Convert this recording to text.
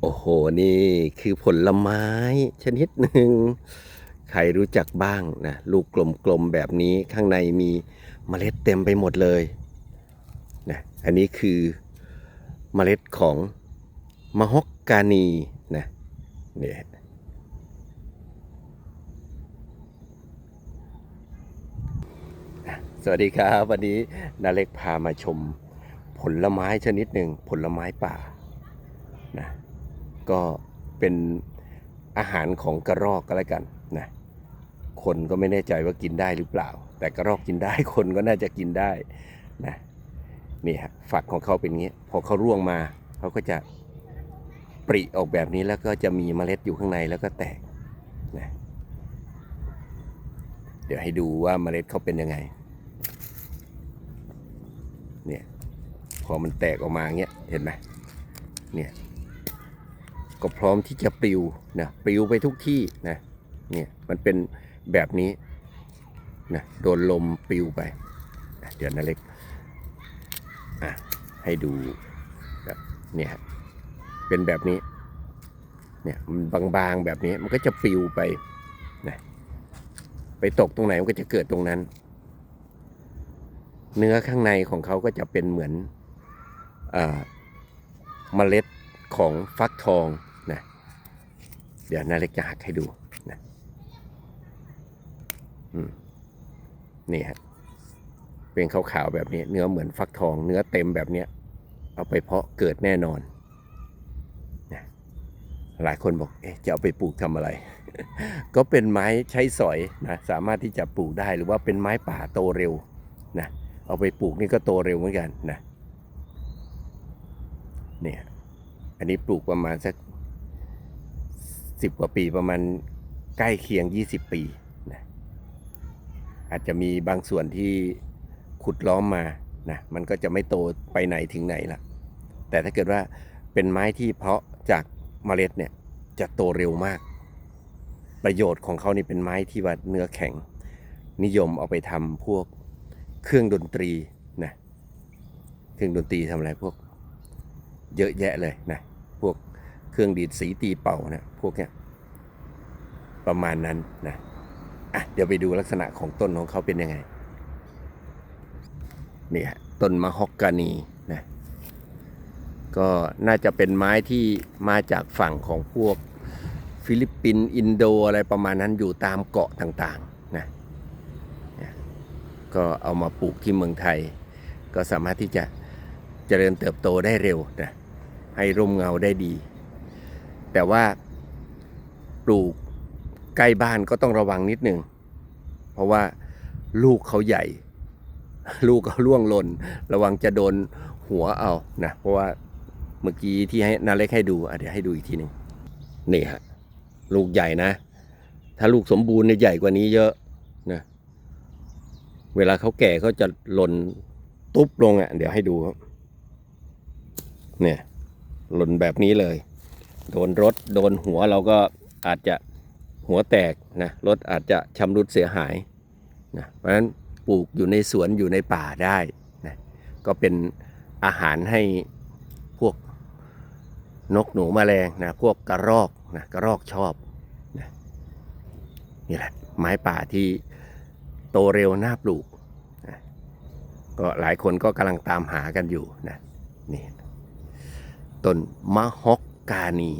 โอ้โห นี่คือผลไม้ชนิดหนึ่ง ใครรู้จักบ้างนะ ลูกกลมๆแบบนี้ข้างในมีเมล็ดเต็มไปหมดเลยนะอันนี้คือเมล็ดของมะฮอกกานีนะเนี่ยสวัสดีครับ วันนี้นาเล็กพามาชมผลไม้ชนิดหนึ่งผลไม้ป่านะ ก็เป็นอาหารของกระรอกก็แล้วกันนะคนก็ไม่แน่ใจว่ากินได้หรือเปล่า แต่กระรอกกินได้คนก็น่าจะกินได้นะนี่ฮะฝักของเขาเป็นงี้พอเขาร่วงมาเขาก็จะปริออกแบบนี้แล้วก็จะมีเมล็ดอยู่ข้างในแล้วก็แตกนะเดี๋ยวให้ดูว่าเมล็ดเขาเป็นยังไงเนี่ยพอมันแตกออกมาเงี้ยเห็นไหมเนี่ย ก็พร้อมที่จะปลิวนะปลิวไปทุกที่นะเนี่ยมันเป็นแบบนี้นะโดนลมปลิวไป เดี๋ยวนาเล็กอะให้ดูแบบเนี่ยฮะเป็นแบบนี้เนี่ยมันบางๆแบบนี้มันก็จะปลิวไปนะไปตกตรงไหนมันก็จะเกิดตรงนั้น เนื้อข้างในของเขาก็จะเป็นเหมือนเออเมล็ดของฟักทอง เดี๋ยวนาเล็กจะหักให้ดูนะนี่ฮะเป็นขาวๆแบบนี้ เนื้อเหมือนฟักทอง เนื้อเต็มแบบเนี้ยเอาไปเพาะเกิดแน่นอนนะหลายคนบอกเอ๊ะจะเอาไปปลูกทำอะไร ก็เป็นไม้ใช้สอยนะสามารถที่จะปลูกได้หรือว่าเป็นไม้ป่าโตเร็วนะเอาไปปลูกนี่ก็โตเร็วเหมือนกันนะเนี่ยอันนี้ปลูกประมาณสัก สิบกว่าปีประมาณใกล้เคียง20ปีนะอาจจะมีบางส่วนที่ขุดล้อมมานะมันก็จะไม่โตไปไหนถึงไหนละแต่ถ้าเกิดว่าเป็นไม้ที่เพาะจากเมล็ดเนี่ยจะโตเร็วมาก ประโยชน์ของเขานี่เป็นไม้ที่ว่าเนื้อแข็ง นิยมเอาไปทำพวกเครื่องดนตรีนะเครื่องดนตรีทำอะไรพวกเยอะแยะเลยนะพวก เครื่องดีดสีตีเป่านะพวกเนี้ยประมาณนั้นนะอะเดี๋ยวไปดูลักษณะของต้นของเขาเป็นยังไงนี่ฮะต้นมะฮอกกานีนะก็น่าจะเป็นไม้ที่มาจากฝั่งของพวกฟิลิปปินส์อินโดอะไรประมาณนั้นอยู่ตามเกาะต่างๆนะก็เอามาปลูกที่เมืองไทย ก็สามารถที่จะเจริญเติบโตได้เร็วนะให้ร่มเงาได้ดี แต่ว่าปลูกใกล้บ้านก็ต้องระวังนิดนึง เพราะว่าลูกเขาใหญ่ ลูกเขาล่วงหล่น ระวังจะโดนหัวเอานะ เพราะว่าเมื่อกี้ที่ให้นาเล็กให้ดูเดี๋ยวให้ดูอีกทีหนึ่งนี่ฮะลูกใหญ่นะ ถ้าลูกสมบูรณ์เนี่ยใหญ่กว่านี้เยอะนะเวลาเขาแก่เขาจะหล่นตุ๊บลงอะ เดี๋ยวให้ดูครับเนี่ยหล่นแบบนี้เลย โดนรถโดนหัวเราก็อาจจะหัวแตกนะรถอาจจะชำรุดเสียหายนะเพราะฉะนั้นปลูกอยู่ในสวนอยู่ในป่าได้นะก็เป็นอาหารให้พวกนกหนูแมลงนะพวกกระรอกนะกระรอกชอบนะนี่แหละไม้ป่าที่โตเร็วน่าปลูกนะก็หลายคนก็กำลังตามหากันอยู่นะนี่ต้นมะฮอก กานี